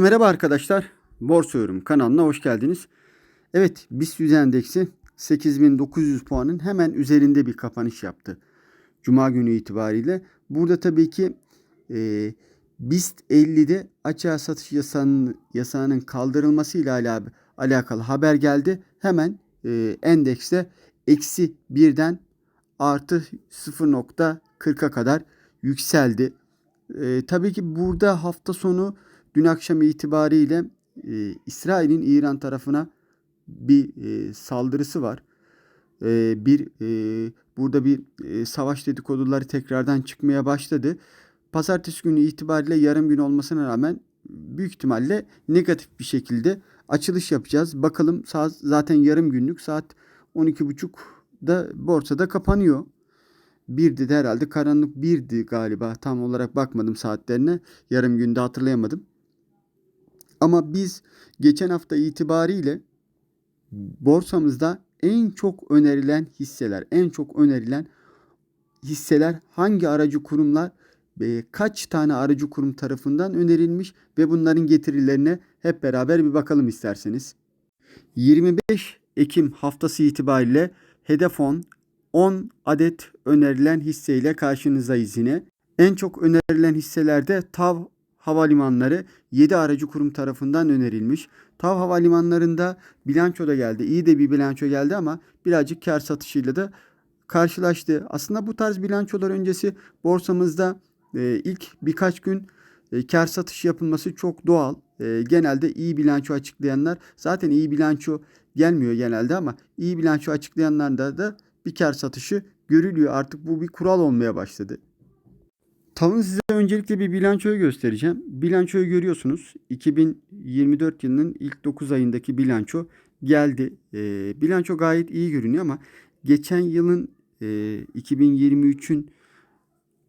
Merhaba arkadaşlar. Borsa Yorum kanalına hoş geldiniz. Evet BIST 100 endeksi 8900 puanın hemen üzerinde bir kapanış yaptı. Cuma günü itibariyle. Burada tabii ki e, BIST 50'de açığa satış yasağının, yasağının kaldırılmasıyla ala, alakalı haber geldi. Hemen e, endekste eksi 1'den artı 0.40'a kadar yükseldi. E, tabii ki burada hafta sonu dün akşam itibariyle e, İsrail'in İran tarafına bir e, saldırısı var. E, bir e, burada bir e, savaş dedikoduları tekrardan çıkmaya başladı. Pazartesi günü itibariyle yarım gün olmasına rağmen büyük ihtimalle negatif bir şekilde açılış yapacağız. Bakalım saat zaten yarım günlük saat 12.30'da borsada kapanıyor. Birdi de herhalde karanlık birdi galiba. Tam olarak bakmadım saatlerine. Yarım günde hatırlayamadım. Ama biz geçen hafta itibariyle borsamızda en çok önerilen hisseler, en çok önerilen hisseler hangi aracı kurumlar e, kaç tane aracı kurum tarafından önerilmiş ve bunların getirilerine hep beraber bir bakalım isterseniz. 25 Ekim haftası itibariyle hedef 10 10 adet önerilen hisseyle karşınızdayız yine. En çok önerilen hisselerde TAV havalimanları 7 aracı kurum tarafından önerilmiş. TAV havalimanlarında bilanço da geldi. İyi de bir bilanço geldi ama birazcık kar satışıyla da karşılaştı. Aslında bu tarz bilançolar öncesi borsamızda e, ilk birkaç gün e, kar satış yapılması çok doğal. E, genelde iyi bilanço açıklayanlar zaten iyi bilanço gelmiyor genelde ama iyi bilanço açıklayanlarda da bir kar satışı görülüyor. Artık bu bir kural olmaya başladı. Tavın size öncelikle bir bilançoyu göstereceğim. Bilançoyu görüyorsunuz. 2024 yılının ilk 9 ayındaki bilanço geldi. E, bilanço gayet iyi görünüyor ama geçen yılın e, 2023'ün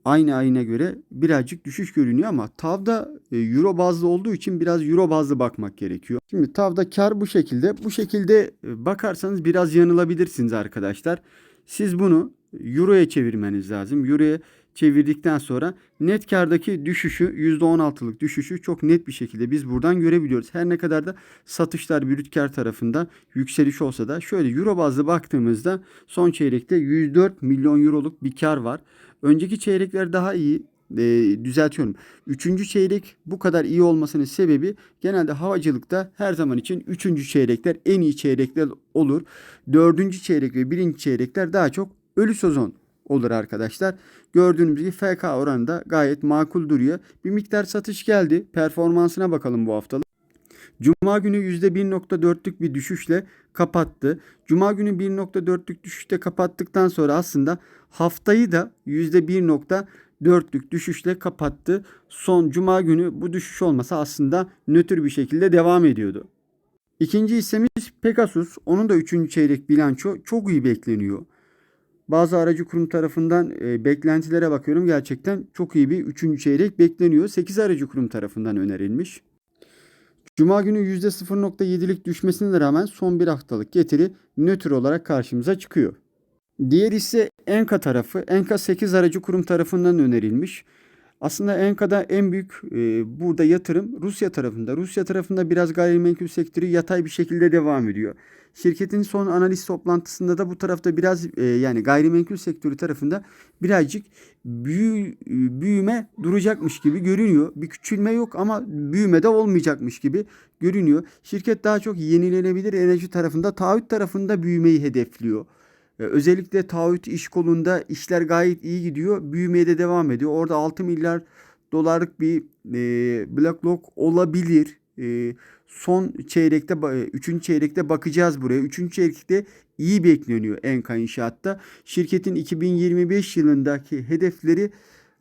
aynı ayına göre birazcık düşüş görünüyor ama TAV'da e, euro bazlı olduğu için biraz euro bazlı bakmak gerekiyor. Şimdi TAV'da kar bu şekilde. Bu şekilde e, bakarsanız biraz yanılabilirsiniz arkadaşlar. Siz bunu euroya çevirmeniz lazım. Euroya çevirdikten sonra net kardaki düşüşü %16'lık düşüşü çok net bir şekilde biz buradan görebiliyoruz. Her ne kadar da satışlar brüt kar tarafında yükseliş olsa da şöyle euro bazlı baktığımızda son çeyrekte 104 milyon euroluk bir kar var. Önceki çeyrekler daha iyi e, düzeltiyorum. Üçüncü çeyrek bu kadar iyi olmasının sebebi genelde havacılıkta her zaman için üçüncü çeyrekler en iyi çeyrekler olur. Dördüncü çeyrek ve birinci çeyrekler daha çok ölü sezon olur arkadaşlar. Gördüğünüz gibi FK oranı da gayet makul duruyor. Bir miktar satış geldi. Performansına bakalım bu haftalık. Cuma günü %1.4'lük bir düşüşle kapattı. Cuma günü 1.4'lük düşüşte kapattıktan sonra aslında haftayı da %1.4'lük düşüşle kapattı. Son cuma günü bu düşüş olmasa aslında nötr bir şekilde devam ediyordu. İkinci hissemiz Pegasus. Onun da 3. çeyrek bilanço çok iyi bekleniyor. Bazı aracı kurum tarafından e, beklentilere bakıyorum. Gerçekten çok iyi bir 3. çeyrek bekleniyor. 8 aracı kurum tarafından önerilmiş. Cuma günü %0.7'lik düşmesine rağmen son bir haftalık getiri nötr olarak karşımıza çıkıyor. Diğer ise Enka tarafı. Enka 8 aracı kurum tarafından önerilmiş. Aslında Enka'da en büyük e, burada yatırım Rusya tarafında. Rusya tarafında biraz gayrimenkul sektörü yatay bir şekilde devam ediyor. Şirketin son analiz toplantısında da bu tarafta biraz e, yani gayrimenkul sektörü tarafında birazcık büyü, büyüme duracakmış gibi görünüyor. Bir küçülme yok ama büyüme de olmayacakmış gibi görünüyor. Şirket daha çok yenilenebilir enerji tarafında, taahhüt tarafında büyümeyi hedefliyor. Ee, özellikle taahhüt iş kolunda işler gayet iyi gidiyor. Büyümeye de devam ediyor. Orada 6 milyar dolarlık bir e, backlog olabilir. E, son çeyrekte, 3. çeyrekte bakacağız buraya. 3. çeyrekte iyi bekleniyor Enka İnşaat'ta. Şirketin 2025 yılındaki hedefleri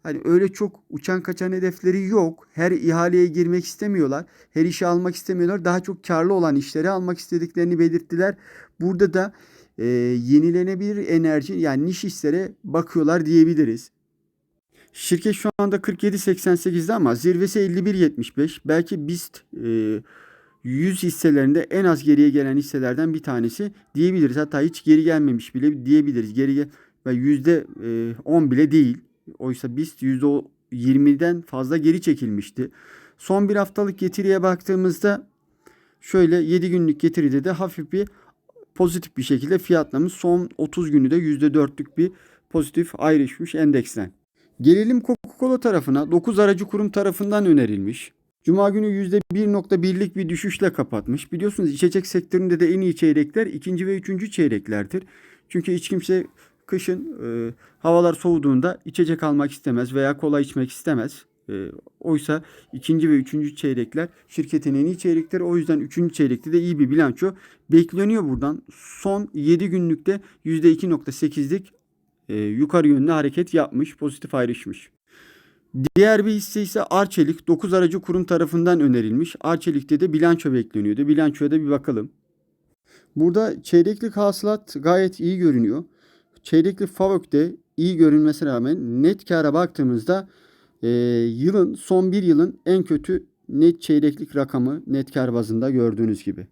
hani öyle çok uçan kaçan hedefleri yok. Her ihaleye girmek istemiyorlar. Her işi almak istemiyorlar. Daha çok karlı olan işleri almak istediklerini belirttiler. Burada da e, yenilenebilir enerji yani niş hislere bakıyorlar diyebiliriz. Şirket şu anda 47.88'de ama zirvesi 51.75. Belki BIST e, 100 hisselerinde en az geriye gelen hisselerden bir tanesi diyebiliriz. Hatta hiç geri gelmemiş bile diyebiliriz. Geri gel ve yüzde 10 bile değil. Oysa BIST %20'den fazla geri çekilmişti. Son bir haftalık getiriye baktığımızda şöyle 7 günlük getiride de hafif bir pozitif bir şekilde fiyatlamış. Son 30 günü de %4'lük bir pozitif ayrışmış endeksten. Gelelim Coca-Cola tarafına. 9 aracı kurum tarafından önerilmiş. Cuma günü %1.1'lik bir düşüşle kapatmış. Biliyorsunuz içecek sektöründe de en iyi çeyrekler ikinci ve üçüncü çeyreklerdir. Çünkü hiç kimse kışın e, havalar soğuduğunda içecek almak istemez veya kola içmek istemez. E, oysa ikinci ve üçüncü çeyrekler şirketin en iyi çeyrekleri. O yüzden üçüncü çeyrekte de iyi bir bilanço bekleniyor buradan. Son 7 günlükte %2.8'lik e, yukarı yönlü hareket yapmış, pozitif ayrışmış. Diğer bir hisse ise Arçelik 9 aracı kurum tarafından önerilmiş. Arçelik'te de bilanço bekleniyordu. Bilançoya da bir bakalım. Burada çeyreklik hasılat gayet iyi görünüyor. Çeyreklik FAVÖK'te iyi görünmesine rağmen net kâra baktığımızda e, yılın son bir yılın en kötü net çeyreklik rakamı net kar bazında gördüğünüz gibi.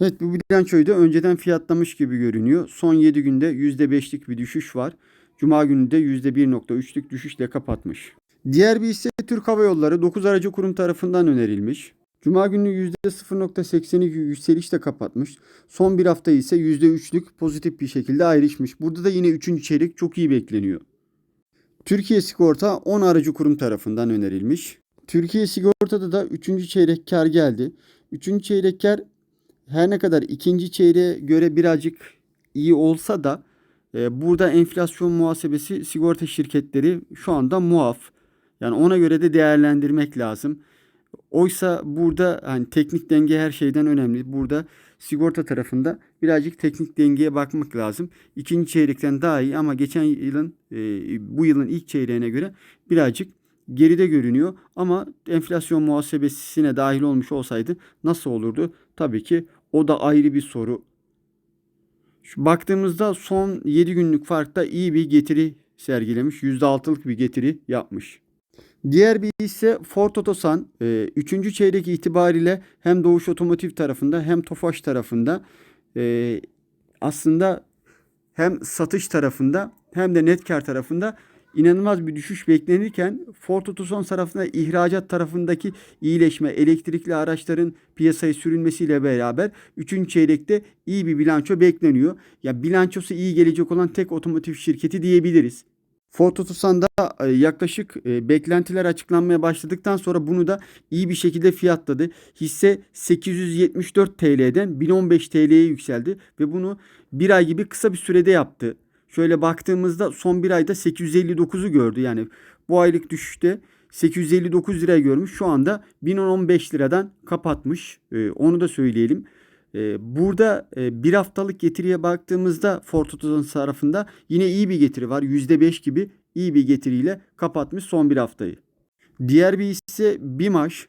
Evet bu bilançoyu da önceden fiyatlamış gibi görünüyor. Son 7 günde %5'lik bir düşüş var. Cuma günü de %1.3'lük düşüşle kapatmış. Diğer bir hisse Türk Hava Yolları 9 aracı kurum tarafından önerilmiş. Cuma günü %0.82 yükselişle kapatmış. Son bir hafta ise %3'lük pozitif bir şekilde ayrışmış. Burada da yine 3. çeyrek çok iyi bekleniyor. Türkiye Sigorta 10 aracı kurum tarafından önerilmiş. Türkiye Sigorta'da da 3. çeyrek kar geldi. 3. çeyrek kar her ne kadar ikinci çeyreğe göre birazcık iyi olsa da e, burada enflasyon muhasebesi sigorta şirketleri şu anda muaf. Yani ona göre de değerlendirmek lazım. Oysa burada hani teknik denge her şeyden önemli. Burada sigorta tarafında birazcık teknik dengeye bakmak lazım. İkinci çeyrekten daha iyi ama geçen yılın e, bu yılın ilk çeyreğine göre birazcık geride görünüyor. Ama enflasyon muhasebesine dahil olmuş olsaydı nasıl olurdu? Tabii ki o da ayrı bir soru. Şu baktığımızda son 7 günlük farkta iyi bir getiri sergilemiş. %6'lık bir getiri yapmış. Diğer bir ise Ford Otosan 3. E, çeyrek itibariyle hem Doğuş Otomotiv tarafında hem Tofaş tarafında e, aslında hem satış tarafında hem de net kar tarafında inanılmaz bir düşüş beklenirken Ford Otosan tarafında ihracat tarafındaki iyileşme, elektrikli araçların piyasaya sürülmesiyle beraber 3. çeyrekte iyi bir bilanço bekleniyor. Ya bilançosu iyi gelecek olan tek otomotiv şirketi diyebiliriz. Ford Otosan'da e, yaklaşık e, beklentiler açıklanmaya başladıktan sonra bunu da iyi bir şekilde fiyatladı. Hisse 874 TL'den 1015 TL'ye yükseldi ve bunu bir ay gibi kısa bir sürede yaptı. Şöyle baktığımızda son bir ayda 859'u gördü. Yani bu aylık düşüşte 859 lira görmüş. Şu anda 1015 liradan kapatmış. Ee, onu da söyleyelim. Ee, burada e, bir haftalık getiriye baktığımızda Ford tarafında yine iyi bir getiri var. %5 gibi iyi bir getiriyle kapatmış son bir haftayı. Diğer bir hisse BİMAŞ.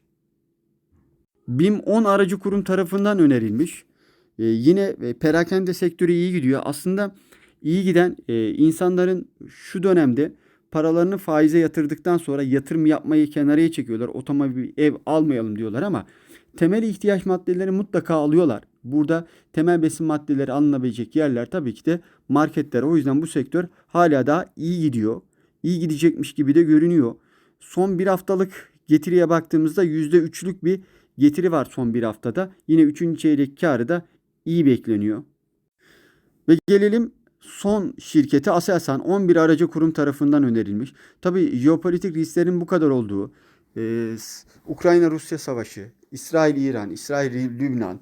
BİM 10 aracı kurum tarafından önerilmiş. Ee, yine e, perakende sektörü iyi gidiyor. Aslında iyi giden e, insanların şu dönemde paralarını faize yatırdıktan sonra yatırım yapmayı kenarıya çekiyorlar. Otomobil, ev almayalım diyorlar ama temel ihtiyaç maddeleri mutlaka alıyorlar. Burada temel besin maddeleri alınabilecek yerler tabii ki de marketler. O yüzden bu sektör hala daha iyi gidiyor. İyi gidecekmiş gibi de görünüyor. Son bir haftalık getiriye baktığımızda %3'lük bir getiri var son bir haftada. Yine 3. çeyrek karı da iyi bekleniyor. Ve gelelim son şirketi Aselsan 11 aracı kurum tarafından önerilmiş. Tabi jeopolitik risklerin bu kadar olduğu, e, Ukrayna-Rusya savaşı, İsrail-İran, İsrail-Lübnan,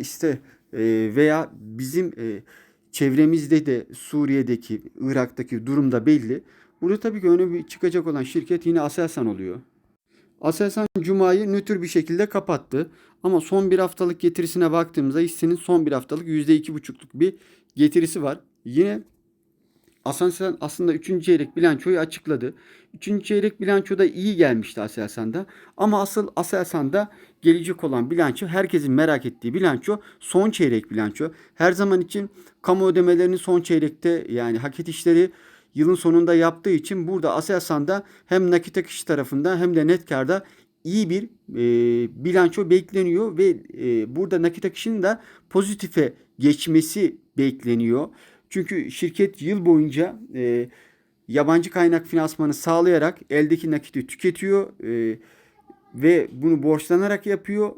işte e, veya bizim e, çevremizde de Suriye'deki, Irak'taki durumda belli. Burada tabii ki öne çıkacak olan şirket yine Aselsan oluyor. Aselsan Cuma'yı nötr bir şekilde kapattı. Ama son bir haftalık getirisine baktığımızda hissenin son bir haftalık %2,5'luk bir getirisi var. Yine Aselsan aslında 3. çeyrek bilançoyu açıkladı. 3. çeyrek bilançoda iyi gelmişti Aselsan'da. Ama asıl Aselsan'da gelecek olan bilanço herkesin merak ettiği bilanço son çeyrek bilanço. Her zaman için kamu ödemelerini son çeyrekte yani hak edişleri yılın sonunda yaptığı için burada Aselsan'da hem nakit akışı tarafında hem de net karda iyi bir e, bilanço bekleniyor ve e, burada nakit akışının da pozitife geçmesi bekleniyor. Çünkü şirket yıl boyunca e, yabancı kaynak finansmanı sağlayarak eldeki nakiti tüketiyor. E, ve bunu borçlanarak yapıyor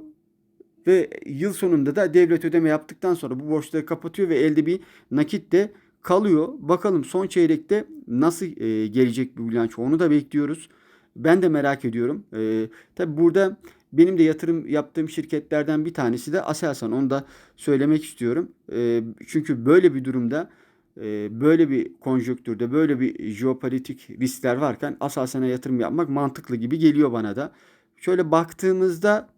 ve yıl sonunda da devlet ödeme yaptıktan sonra bu borçları kapatıyor ve elde bir nakit de kalıyor. Bakalım son çeyrekte nasıl e, gelecek bu bilanço onu da bekliyoruz. Ben de merak ediyorum. E, tabii burada benim de yatırım yaptığım şirketlerden bir tanesi de Aselsan. Onu da söylemek istiyorum. E, çünkü böyle bir durumda böyle bir konjonktürde böyle bir jeopolitik riskler varken Aselsan'a yatırım yapmak mantıklı gibi geliyor bana da. Şöyle baktığımızda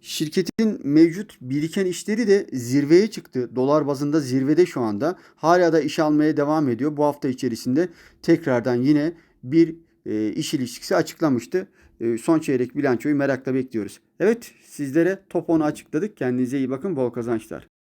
Şirketin mevcut biriken işleri de zirveye çıktı. Dolar bazında zirvede şu anda. Hala da iş almaya devam ediyor. Bu hafta içerisinde tekrardan yine bir e, iş ilişkisi açıklamıştı. E, son çeyrek bilançoyu merakla bekliyoruz. Evet sizlere top 10'u açıkladık. Kendinize iyi bakın. Bol kazançlar.